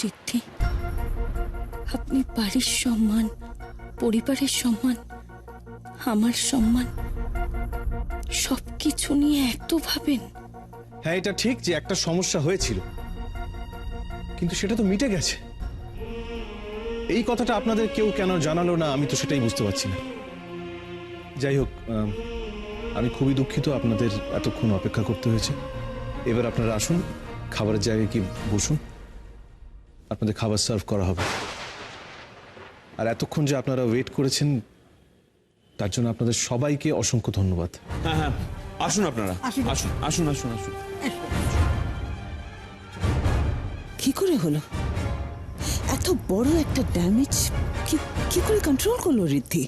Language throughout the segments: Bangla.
সিদ্ধি। আপনি বাড়ির সম্মান, পরিবারের সম্মান, আমার সম্মান সব কিছু নিয়ে এত ভাবেন। হ্যাঁ এটা ঠিক যে একটা সমস্যা হয়েছিল। কিন্তু সেটা তো মিটে গেছে। এই কথাটা আপনাদের কেউ কেন জানালো না, আমি তো সেটাই বুঝতে পারছি না। যাই হোক, আমি খুবই দুঃখিত আপনাদের এতক্ষণ অপেক্ষা করতে হয়েছে। এবার আপনারা আসুন, খাবারের জায়গায় কি বসুন। আপনাদের খাবার সার্ভ করা হবে। আর এতক্ষণ যে আপনারা ওয়েট করেছেন তার জন্য আপনাদের সবাইকে অসংখ্য ধন্যবাদ। হ্যাঁ হ্যাঁ। আসুন আপনারা। আসুন। আসুন আসুন আসুন কি করে হলো? এত বড় একটা ড্যামেজ কি কি করে কন্ট্রোল করল রিদ্ধি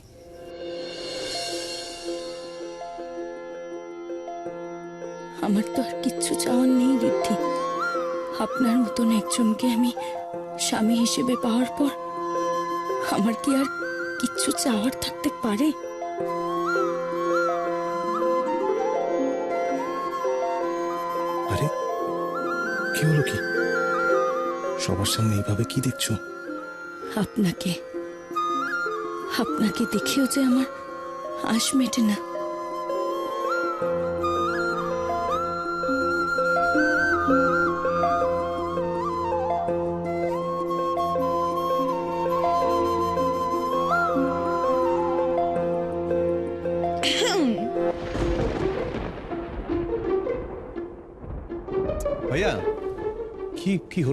আমার তো আর কিচ্ছু চাওয়ার নেই রিদ্ধি আপনার মতন একজনকে আমি স্বামী হিসেবে পাওয়ার পর আমার কি আর কিচ্ছু চাওয়ার থাকতে পারে? আরে কি হলো কি? সবার সামনে এইভাবে কি দেখছ? আপনাকে আপনাকে দেখেও যে আমার আশ মেটে না।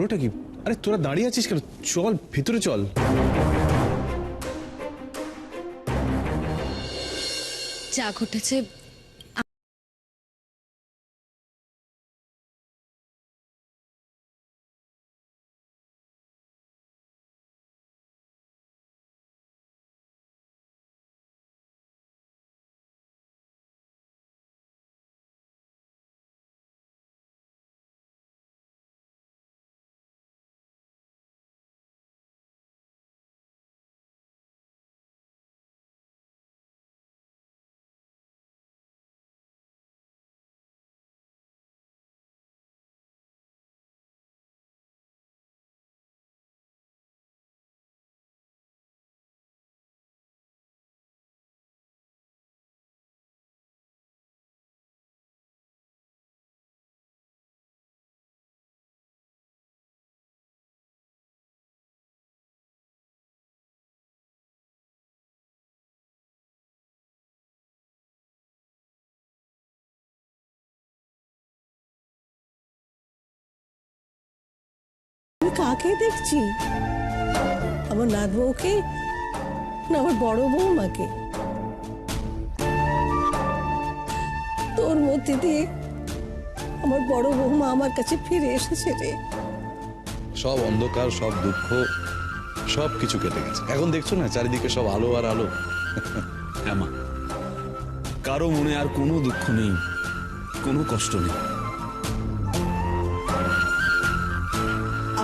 হলোটা কি? আরে তোরা দাঁড়িয়ে আছিস কেন? চল ভিতরে চল। যা ঘটেছে কাকে দেখছি। আমার নাত বউকে না আমার বড় বৌমাকে। তোর মধ্যে দিয়ে আমার বড় বৌমা আমার কাছে ফিরে এসেছে রে। সব অন্ধকার সব দুঃখ সব কিছু কেটে গেছে। এখন দেখছ না চারিদিকে সব আলো আর আলো। হ্যাঁ কারও মনে আর কোনো দুঃখ নেই কোনো কষ্ট নেই।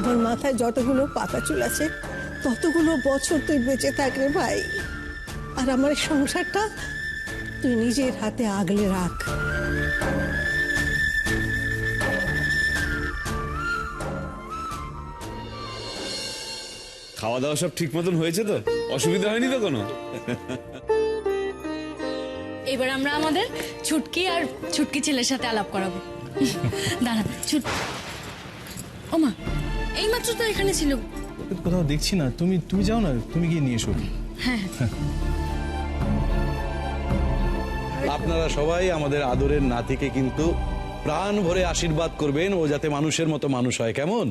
আমার মাথায় যতগুলো পাতা চুল আছে ততগুলো বছর তুই বেঁচে থাক রে ভাই। আর আমার সংসারটা তুই নিজের হাতে আগলে রাখ। খাওয়া দাওয়া সব ঠিক মতন হয়েছে তো? অসুবিধা হয়নি তো কোনো? এবার আমরা আমাদের ছুটকি আর ছুটকি ছেলের সাথে আলাপ করাবো। দাঁড়া ছুট ওমা এইমাত্র তো এখানে ছিল। কোথাও দেখছি না। তুমি তুমি যাও না তুমি গিয়ে নিয়ে এসো। হ্যাঁ। আপনারা সবাই আমাদের আদরের নাতিকে কিন্তু প্রাণ ভরে আশীর্বাদ করবেন ও যাতে মানুষের মতো মানুষ হয়। কেমন?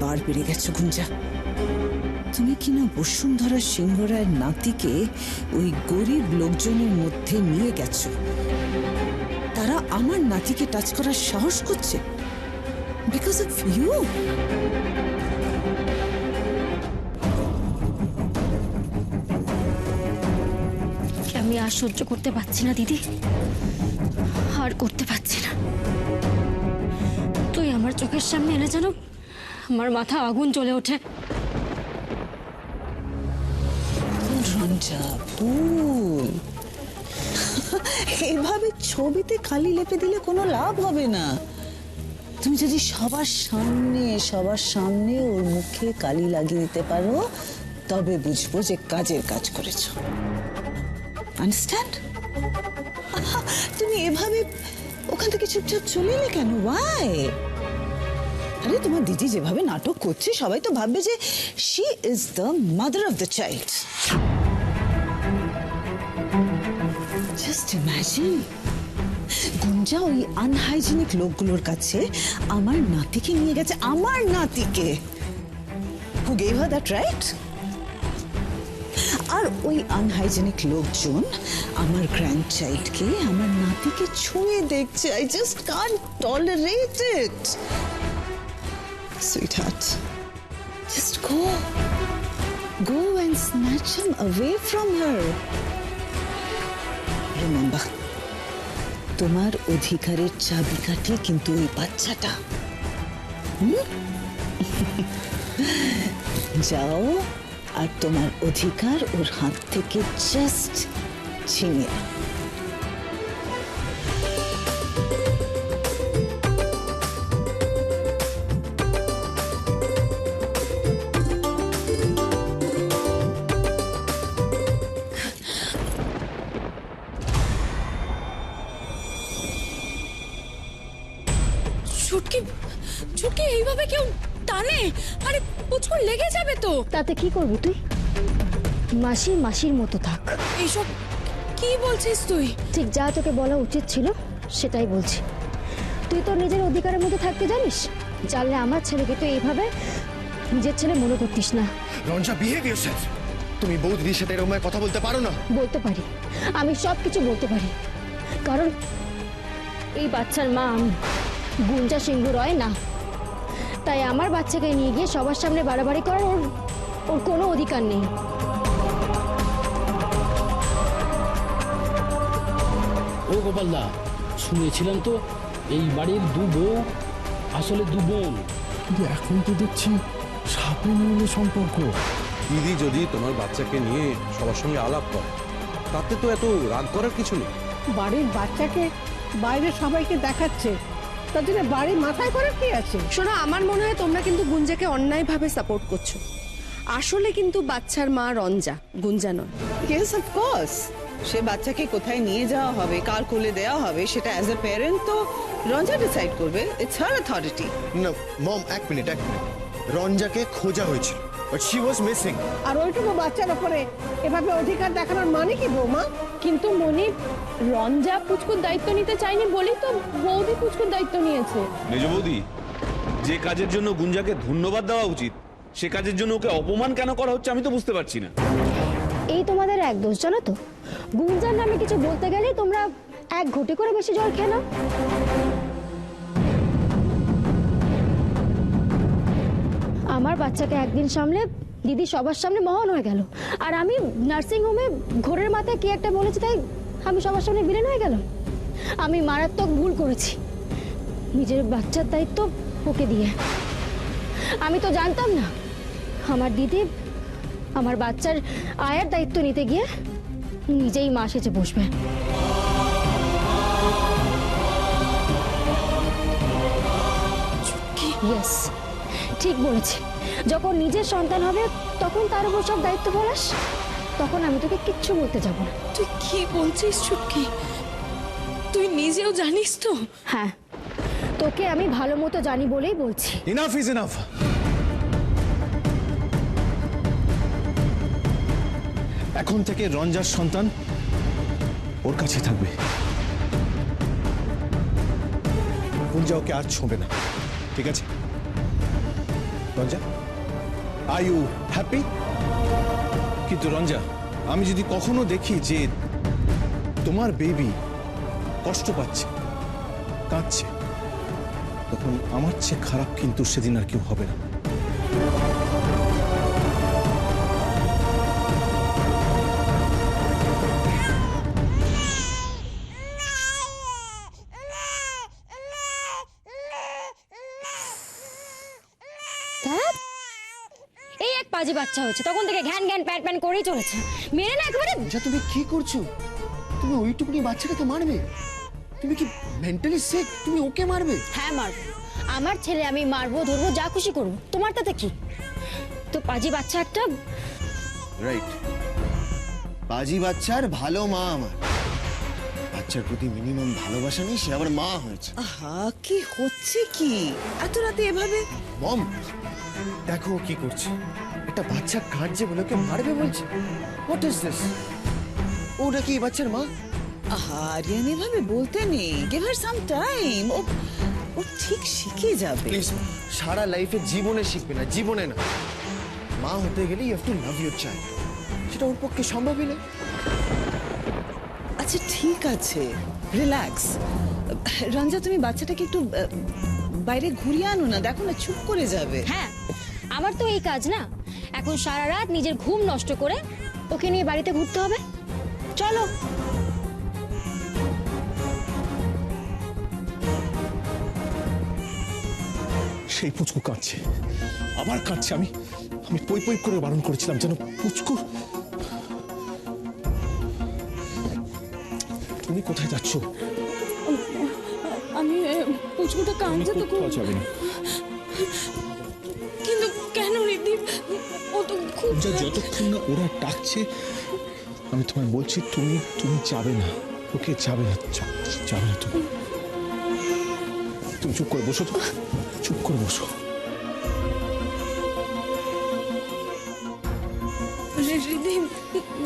বার বেড়ে গেছে গুঞ্জা। তুমি কিনা বসুন্ধরা সিংহরায়ের নাতিকে ওই গরিব লোকজনের মধ্যে নিয়ে গেছো? তারা আমার নাতিকে টাচ করার সাহস করছে। বিকজ অফ ইউ আমি আর সহ্য করতে পারছি না, দিদি। আর করতে পারছি না। তুই আমার চোখের সামনে এলে যেন আমার মাথা আগুন জ্বলে ওঠে। ভুল এভাবে ছবিতে খালি লেপে দিলে কোনো লাভ হবে না। তুমি যদি সবার সামনে সবার সামনে ওর মুখে কালি লাগিয়ে দিতে পারো, তবে বুঝব যে কাজের কাজ করেছ। আন্ডারস্ট্যান্ড তুমি এভাবে ওখান থেকে চুপচাপ চলে এলে কেন? ওয়াই আরে, তোমার দিদি যেভাবে নাটক করছে, সবাই তো ভাববে যে she is the mother of the child just imagine Gunja ওই আনহাইজিনিক লোকগুলোর কাছে আমার নাতিকে নিয়ে গেছে, আমার নাতিকে। Who gave her that right আর ওই আনহাইজেনিক লোকজন আমার গ্র্যান্ড চাইল্ডকে আমার নাতিকে ছুঁয়ে দেখছে। I just can't tolerate it sweetheart just go go and snatch him away from her remember তোমার অধিকারের চাবিকাঠি কিন্তু ওই বাচ্চাটা? যাও, আর তোমার অধিকার ওর হাত থেকে জাস্ট ছিনিয়ে লেগে যাবে তো? তাতে কি করবি তুই? মাসি মাসির মতো থাক। এইসব কি বলছিস তুই? ঠিক যা তোকে বলা উচিত ছিল সেটাই বলছি। তুই তো নিজের অধিকারের মধ্যে থাকতে জানিস? জানলে আমার ছেলেকে তুই এইভাবে নিজের ছেলে মনে করতিস না। রঞ্জা বিহেভ ইয়োরসেলফ তুমি বৌদিদির সাথে এরকম কথা বলতে পারো না। বলতে পারি। আমি সব কিছু বলতে পারি। কারণ এই বাচ্চার মা আমি গুঞ্জা সিংহ রয় না। তাই আমার বাচ্চাকে নিয়ে গিয়ে সবার সামনে বাড়াবাড়ি করার ওর ওর কোনো অধিকার নেই। ও গোপালদা শুনেছিলাম তো এই বাড়ির দু বউ আসলে দু বোন। কিন্তু এখন তো দেখছি সাপে সম্পর্ক। দিদি যদি তোমার বাচ্চাকে নিয়ে সবার সঙ্গে আলাপ করে তাতে তো এত রাগ করার কিছু নেই। বাড়ির বাচ্চাকে বাইরে সবাইকে দেখাচ্ছে তার জন্য বাড়ি মাথায় করার কি আছে? শোনো আমার মনে হয় তোমরা কিন্তু গুঞ্জাকে অন্যায়ভাবে সাপোর্ট করছ। আসলে কিন্তু বাচ্চার মা রঞ্জা গুঞ্জা নয়। ইয়েস অফ কোর্স সে বাচ্চাকে কোথায় নিয়ে যাওয়া হবে কার কোলে দেওয়া হবে সেটা অ্যাজ এ প্যারেন্ট তো রঞ্জা ডিসাইড করবে ইটস হার অথরিটি না মম এক মিনিট এক মিনিট রঞ্জাকে খোঁজা হয়েছিল। বাট শি ওয়াজ মিসিং আর ওইটুকু বাচ্চার ওপরে এভাবে অধিকার দেখানোর মানে কি বৌমা? কিন্তু মনি রঞ্জা পুচকুর দায়িত্ব নিতে চায়নি বলেই তো বৌদি পুচকুর দায়িত্ব নিয়েছে। মেজ বৌদি যে কাজের জন্য গুঞ্জাকে ধন্যবাদ দেওয়া উচিত সে কাজের জন্য ওকে অপমান কেন করা হচ্ছে আমি তো বুঝতে পারছি না। এই তোমাদের এক দোষ জানো তো? গুঞ্জার নামে কিছু বলতে গেলে তোমরা এক ঘটি করে বেশি জল খেয়ে নাও। আমার বাচ্চাকে একদিন সামলে দিদি সবার সামনে মহান হয়ে গেল। আর আমি নার্সিং হোমে ঘোরের মাথায় কি একটা বলেছি তাই আমি সবার সামনে বিলেন হয়ে গেল আমি মারাত্মক ভুল করেছি। নিজের বাচ্চার দায়িত্ব ওকে দিয়ে। আমি তো জানতাম না আমার দিদি আমার বাচ্চার আয়ার দায়িত্ব নিতে গিয়ে নিজেই মা সেজে বসবে। ইয়েস ঠিক বলেছি। যখন নিজের সন্তান হবে তখন তার উপর সব দায়িত্ব বলাস তখন আমি তোকে কিচ্ছু বলতে যাব না। তুই কি বলছিস ছুটকি তুই নিজেও জানিস তো? হ্যাঁ তোকে আমি ভালো মতো জানি বলেই বলছি। ইনাফ ইজ ইনাফ এখন থেকে রঞ্জার সন্তান ওর কাছে থাকবে। গুঞ্জা ওকে আর ছোঁবে না। ঠিক আছে? রঞ্জা? আর ইউ হ্যাপি কিন্তু রঞ্জা, আমি যদি কখনো দেখি যে তোমার বেবি কষ্ট পাচ্ছে, কাঁদছে, তখন আমার চেয়ে খারাপ কিন্তু সেদিন আর কেউ হবে না। বাচ্চা হয়েছে তখন থেকে ঘ্যান ঘ্যান প্যান প্যান করেই চলেছে। মেরে না একেবারে আচ্ছা তুমি কি করছ? তুমি ওইটুকুনি বাচ্চাটাকে মারবে। তুমি কি মেন্টালি সিক তুমি ওকে মারবে? হ্যাঁ মারবো। আমার ছেলে আমি মারবো ধরবো যা খুশি করব। তোমার তাতে কি? তো পাজি বাচ্চা একটা রাইট বাজি বাচ্চার ভালো মা আমার। বাচ্চার প্রতি মিনিমাম ভালোবাসা নেই সে আবার মা হয়েছে। আহা কি হচ্ছে কি? এত রাতে এভাবে মম দেখো ও কি করছে। একটা বাচ্চা কাঁদছে বলে ওকে মারবে বলছে। হোয়াট ইজ দিস ও নাকি বাচ্চার মা? আহা আরিয়ান এভাবে বলতে নেই। গিভ হার সাম টাইম ও ও ঠিক শিখে যাবে। প্লিজ সারা লাইফে জীবনে শিখবে না জীবনে না। মা হতে গেলে you have to love your child সেটা ওর পক্ষে সম্ভবই না। আচ্ছা ঠিক আছে। রিল্যাক্স রঞ্জা তুমি বাচ্চাটাকে একটু বাইরে ঘুরিয়ে আনো না। দেখো না চুপ করে যাবে। হ্যাঁ আমার তো এই কাজ না। এখন সারা রাত নিজের ঘুম নষ্ট করে ওকে নিয়ে বাড়িতে ঘুরতে হবে। চলো। সেই পুচকু কাঁদছে। আবার কাঁদছে। আমি আমি পই পই করে বারণ করেছিলাম যেন পুচকু। তুমি কোথায় যাচ্ছ? আমি পুচকুটা কাঁদছে তো খুব যা যতক্ষণ না ওরা ডাকছে আমি তোমায় বলছি তুমি তুমি যাবে না। ওকে যাবে না যাবে না তুমি। তুমি চুপ করে বসো তো। চুপ করে বসো।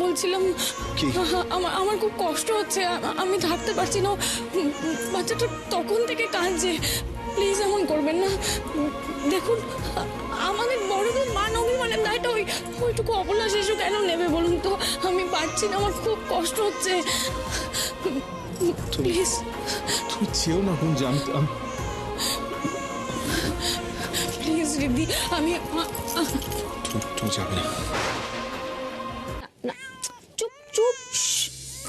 বলছিলাম আমার আমার খুব কষ্ট হচ্ছে আমি থাকতে পারছি না। বাচ্চাটা তখন থেকে কাঁদছে। প্লিজ এমন করবেন না। দেখুন ওইটুকু অবলা শিশু কেন নেবে বলুন তো? আমি পারছি না আমার খুব কষ্ট হচ্ছে। প্লিজ। তুমি চেয়েও না আমি আমি- প্লিজ রিদ্ধি আমি তুমি- যাবে না। চুপ চুপ।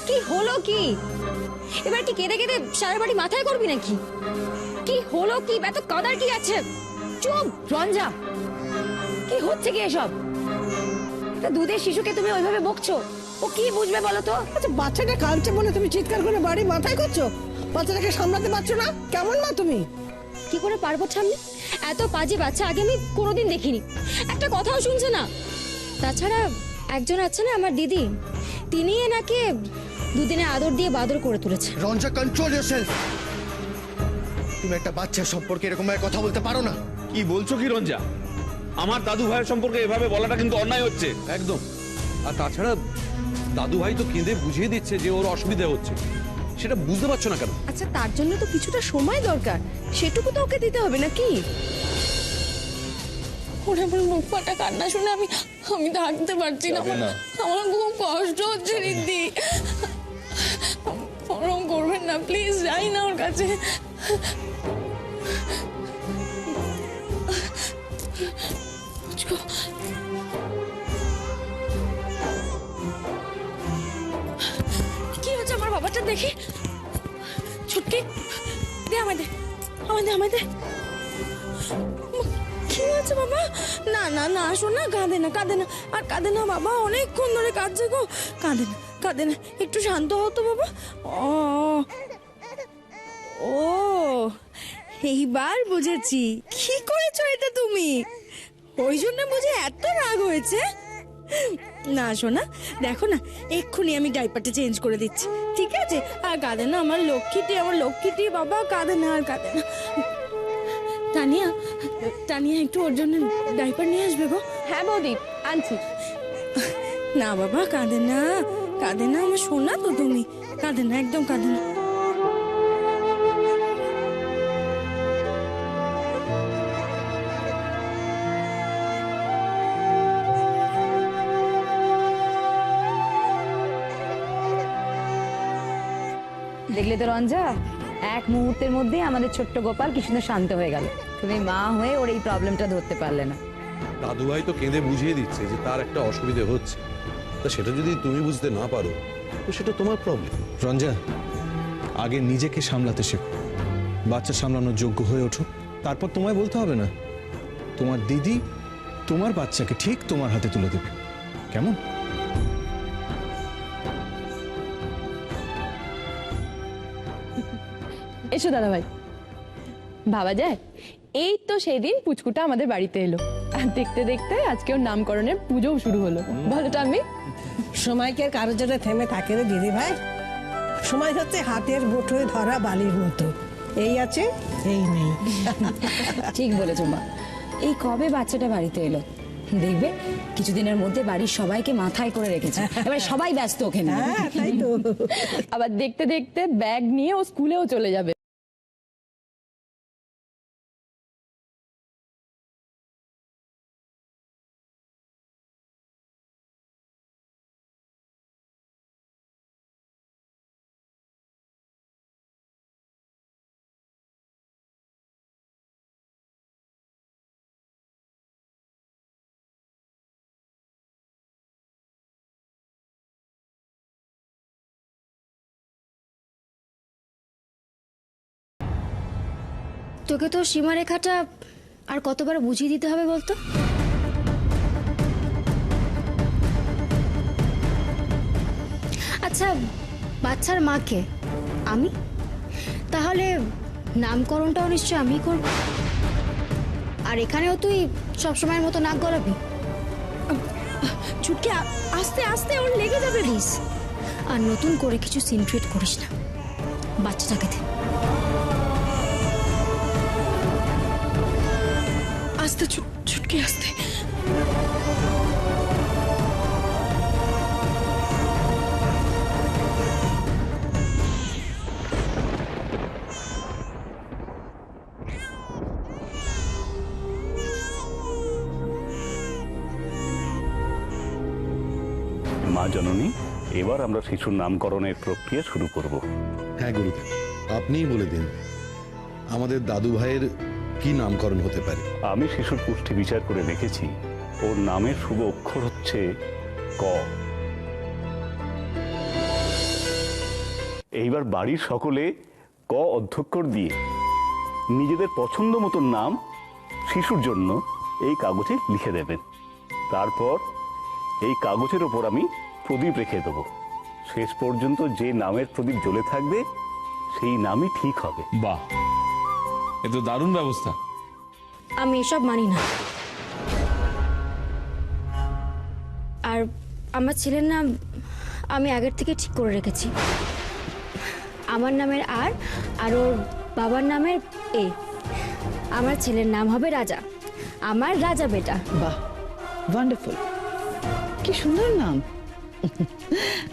কি হলো কি? এবার কি কেঁদে কেঁদে সারা বাড়ি মাথায় করবি নাকি? কি হলো কি? এত কাদার কি আছে? চুপ রঞ্জা। কি হচ্ছে কি এসব? একটা দুধের শিশুকে তুমি ওইভাবে বকছো? ও কি বুঝবে বলো তো? আচ্ছা বাচ্চাটা কাঁদছে বলে তুমি চিৎকার করে বাড়ি মাথায় করছ? বাচ্চাটাকে সামলাতে পারছ না? কেমন মা তুমি? কি করে পারব সামনে এত বাজে বাচ্চা আগে আমি কোনোদিন দেখিনি। একটা কথাও শুনছে না। তাছাড়া একজন আছে না আমার দিদি তিনি এনাকে দুদিনে আদর দিয়ে বাদর করে তুলেছে। রঞ্জা কন্ট্রোল ইয়োরসেলফ তুমি একটা বাচ্চার সম্পর্কে এরকম কথা বলতে পারো না? কি বলছো কি রঞ্জা? আমার দাদু ভাইয়ের সম্পর্কে এভাবে বলাটা কিন্তু অন্যায় হচ্ছে। একদম। আর তাছাড়া দাদু ভাই তো কেঁদে বুঝিয়ে দিচ্ছে যে ওর অসুবিধা হচ্ছে। সেটা বুঝতে পারছ না কেন? আচ্ছা তার জন্য তো কিছুটা সময় দরকার। সেটুকু তো ওকে দিতে হবে নাকি? ওরা আমার মুখ ফাটা কান্না শুনে আমি আমি থাকতে পারছি না। আমার খুব কষ্ট হচ্ছে রিদ্ধি। ওরম করবেন না প্লিজ যাই না ওর কাছে। পুচকু। কি হচ্ছে আমার বাবাটা দেখি? ছুটকি, দে দে, আমায় দে কি বাবা? না না না, আসো না, কাঁদে না কাঁদে না। আর কাঁদে না বাবা, অনেকক্ষণ ধরে কাঁদছে গো। কাঁদে না কাঁদে না, একটু শান্ত হও তো বাবা। ও ও, এইবার বুঝেছি। কি করেছ এটা তুমি? ওই জন্য বুঝে এত রাগ হয়েছে? না শোনা দেখো না এক্ষুনি আমি ডাইপারটা চেঞ্জ করে দিচ্ছি ঠিক আছে? আর কাঁদে না আমার লক্ষ্মীটি আমার লক্ষ্মীটি বাবা কাঁদে না আর কাঁদে না। তানিয়া তানিয়া একটু ওর জন্য ডাইপার নিয়ে আসবে গো। হ্যাঁ বৌদি আনছি। না বাবা কাঁদে না কাঁদে না আমার শোনা তো তুমি। কাঁদে না একদম কাঁদে না। তো রঞ্জা এক মুহূর্তের মধ্যে আমাদের ছোট্ট গোপাল কি সুন্দর শান্ত হয়ে গেল। তুমি মা হয়ে ওর এই প্রবলেমটা ধরতে পারলে না। দাদু ভাই তো কেঁদে বুঝিয়ে দিচ্ছে যে তার একটা অসুবিধে হচ্ছে। তা সেটা যদি তুমি বুঝতে না পারো তো সেটা তোমার প্রবলেম রঞ্জা আগে নিজেকে সামলাতে শেখো। বাচ্চা সামলানোর যোগ্য হয়ে ওঠো। তারপর তোমায় বলতে হবে না। তোমার দিদি তোমার বাচ্চাকে ঠিক তোমার হাতে তুলে দেবে। কেমন? এসো দাদা ভাই। ভাবা যায়? এই তো সেই দিন পুচকুটা আমাদের বাড়িতে এলো। আর দেখতে দেখতে আজকে ওর নামকরণের পুজোও শুরু হলো। বলো তো আমি সময় কি আর কারোর জন্য থেমে থাকে রে দিদি ভাই? সময় হচ্ছে হাতের মুঠোয় ধরা বালির মতো। এই আছে এই নেই। ঠিক বলেছ মা। এই কবে বাচ্চাটা বাড়িতে এলো? দেখবে কিছুদিনের মধ্যে বাড়ির সবাইকে মাথায় করে রেখেছে। এবার সবাই ব্যস্ত ওকে নিয়ে হ্যাঁ আবার দেখতে দেখতে ব্যাগ নিয়ে ও স্কুলেও চলে যাবে। তোকে তো সীমারেখাটা আর কতবার বুঝিয়ে দিতে হবে বলতো? আচ্ছা বাচ্চার মাকে আমি? তাহলে নামকরণটাও নিশ্চয় আমি করব। আর এখানেও তুই সবসময়ের মতো নাক গলাবি। ছুটকে আস্তে আস্তে ওর লেগে যাবে প্লিজ আর নতুন করে কিছু সিনক্রিয়েট করিস না। বাচ্চাটাকে দে। আস্তে ছুটকে আস্তে। মা জননী এবার আমরা শিশুর নামকরণের প্রক্রিয়া শুরু করব। হ্যাঁ গুরুদেব আপনিই বলে দিন। আমাদের দাদু ভাইয়ের কি নামকরণ হতে পারে? আমি শিশুর পুষ্টি বিচার করে দেখেছি। ওর নামের শুভ অক্ষর হচ্ছে ক। এইবার বাড়ির সকলে ক অধ্যক্ষর দিয়ে নিজেদের পছন্দ মতন নাম শিশুর জন্য এই কাগজে লিখে দেবেন। তারপর এই কাগজের ওপর আমি প্রদীপ রেখে দেবো। শেষ পর্যন্ত যে নামের প্রদীপ জ্বলে থাকবে সেই নামই ঠিক হবে। বাহ! এ তো দারুণ ব্যবস্থা। আমি এসব মানি না। আর আমার ছেলের নাম আমি আগের থেকে ঠিক করে রেখেছি। আমার নামের আর আর ওর বাবার নামের এ। আমার ছেলের নাম হবে রাজা। আমার রাজা বেটা। বাহ ওয়ান্ডারফুল কি সুন্দর নাম।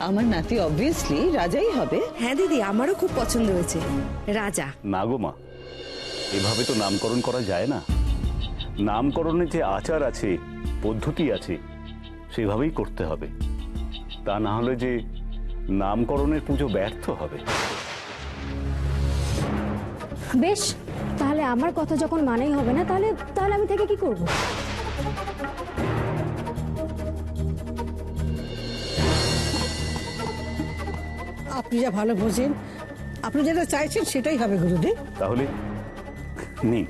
আমার নাতি অবভিয়াসলি রাজাই হবে। হ্যাঁ দিদি আমারও খুব পছন্দ হয়েছে। রাজা। না গো মা এভাবে তো নামকরণ করা যায় না। নামকরণের যে আচার আছে পদ্ধতি আছে সেভাবেই করতে হবে। তা না হলে যে নামকরণের পুজো ব্যর্থ হবে। বেশ তাহলে আমার কথা যখন মানেই হবে না তাহলে তাহলে আমি থেকে কি করব? আপনি যা ভালো বোঝেন আপনি যেটা চাইছেন সেটাই হবে গুরুদেব। তাহলে নিন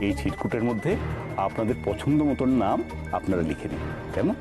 এই ছিটকুটের মধ্যে আপনাদের পছন্দ মতন নাম আপনারা লিখে নিন কেমন?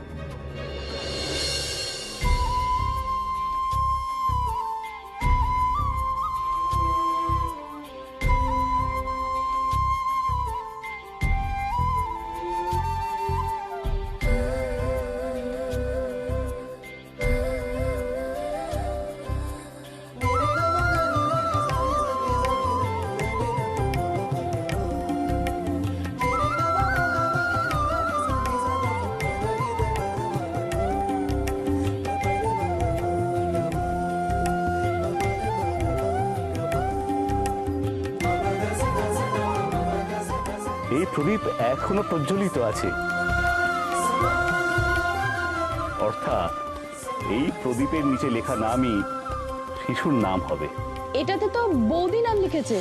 প্রদীপ এখনও প্রজ্বলিত আছে। অর্থাৎ এই প্রদীপের নিচে লেখা নামই শিশুর নাম হবে। এটাতে তো বৌদি নাম লিখেছে।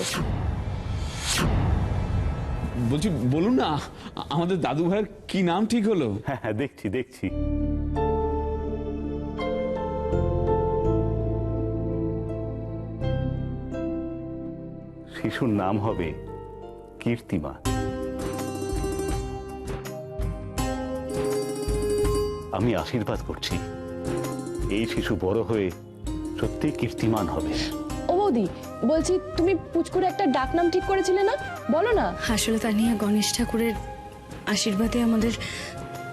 বলছি বলুন না আমাদের দাদু ভাইয়ের কি নাম ঠিক হলো? হ্যাঁ হ্যাঁ দেখছি দেখছি। শিশুর নাম হবে কীর্তিমান আমি আশীর্বাদ করছি। এই শিশু বড় হয়ে সত্যি কীর্তিমান হবে। ও বৌদি বলছি তুমি পুচকুর একটা ডাক নাম ঠিক করেছিলে না? বলো না। আসলে তানিয়া গণেশ ঠাকুরের আশীর্বাদে আমাদের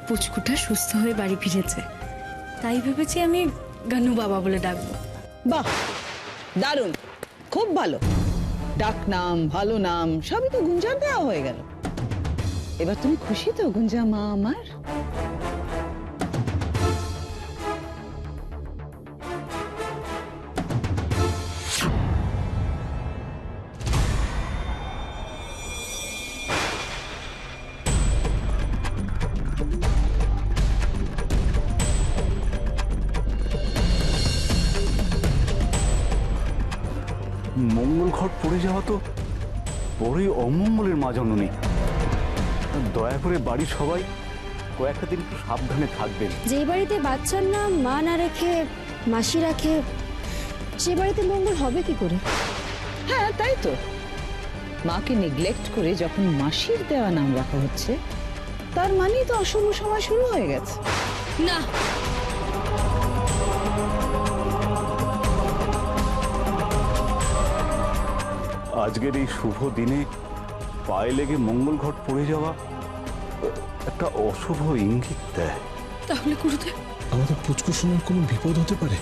পুচকুটা সুস্থ হয়ে বাড়ি ফিরেছে। তাই ভেবেছি আমি গানু বাবা বলে ডাকবো। বাহ দারুণ খুব ভালো। ডাক নাম ভালো নাম সবই তো গুঞ্জার দেওয়া হয়ে গেল। এবার তুমি খুশি তো গুঞ্জা মা আমার? বড়ই অমঙ্গলের মা জননী দয়া করে বাড়ির সবাই কয়েকটা দিন একটু সাবধানে থাকবেন। যেই বাড়িতে বাচ্চার নাম মা না রেখে মাসি রাখে সে বাড়িতে মঙ্গল হবে কি করে? হ্যাঁ তাই তো। মাকে নেগলেক্ট করে যখন মাসির দেওয়া নাম রাখা হচ্ছে তার মানেই তো অশুভ সময় শুরু হয়ে গেছে। না আজকের এই শুভ দিনে পায়ে লেগে মঙ্গল ঘট পড়ে যাওয়া একটা অশুভ ইঙ্গিত দেয়। তাহলে গুরুদেব আমাদের পুচকু শোনার কোনো বিপদ হতে পারে?